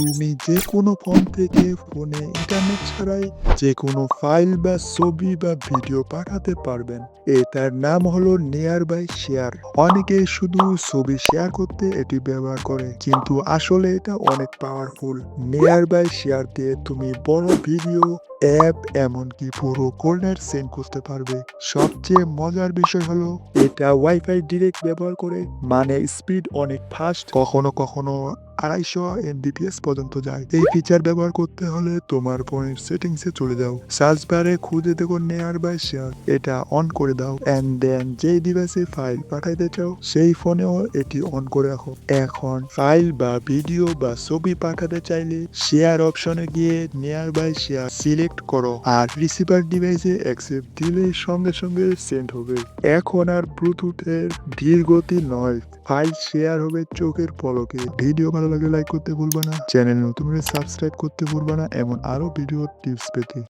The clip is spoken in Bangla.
তুমি যে কোনো ফোন থেকে ফোনে ইন্টারনেট ছাড়াই যে কোনো ফাইল বা ছবি বা ভিডিও পাঠাতে পারবেন। এটার নাম হলো নিয়ার বাই শেয়ার অনেকে শুধু ছবি শেয়ার করতে এটি ব্যবহার করে, কিন্তু আসলে এটা অনেক পাওয়ারফুল নিয়ার বাই শেয়ার দিয়ে তুমি বড় ভিডিও অ্যাপ এমনকি পুরো কোল্ডার সেন্ড করতে পারবে। সবচেয়ে মজার বিষয় হলো, এটা ওয়াইফাই ডিরেক্ট ব্যবহার করে মানে স্পিড অনেক ফাস্ট কখনো কখনো আড়াইশো এমবিপিএস পর্যন্ত যায়। এই ফিচার ব্যবহার করতে হলে তোমার ফোনের সেটিংসে চলে যাও। সার্চ বারে খুঁজে দেখো নেয়ার বাই শেয়ার এটা অন করে দাও। অ্যান্ড দেন যেই ডিভাইসে ফাইল পাঠাইতে চাও, সেই ফোনেও এটি অন করে রাখো। এখন ফাইল বা ভিডিও বা ছবি পাঠাতে চাইলে শেয়ার অপশনে গিয়ে নেয়ার বাই শেয়ার সিলেক্ট করো আর রিসিভার ডিভাইসে অ্যাকসেপ্ট দিলে সঙ্গে সঙ্গে সেন্ড হবে। এখন আর ব্লুটুথের ধীর গতি নয়। ফাইল শেয়ার হবে চোখের পলকে। ভিডিও ভালো লাগলে লাইক করতে ভুলবা না। চ্যানেল নতুন করে সাবস্ক্রাইব করতে ভুলবা না। এমন আরও ভিডিও টিপস পেতে।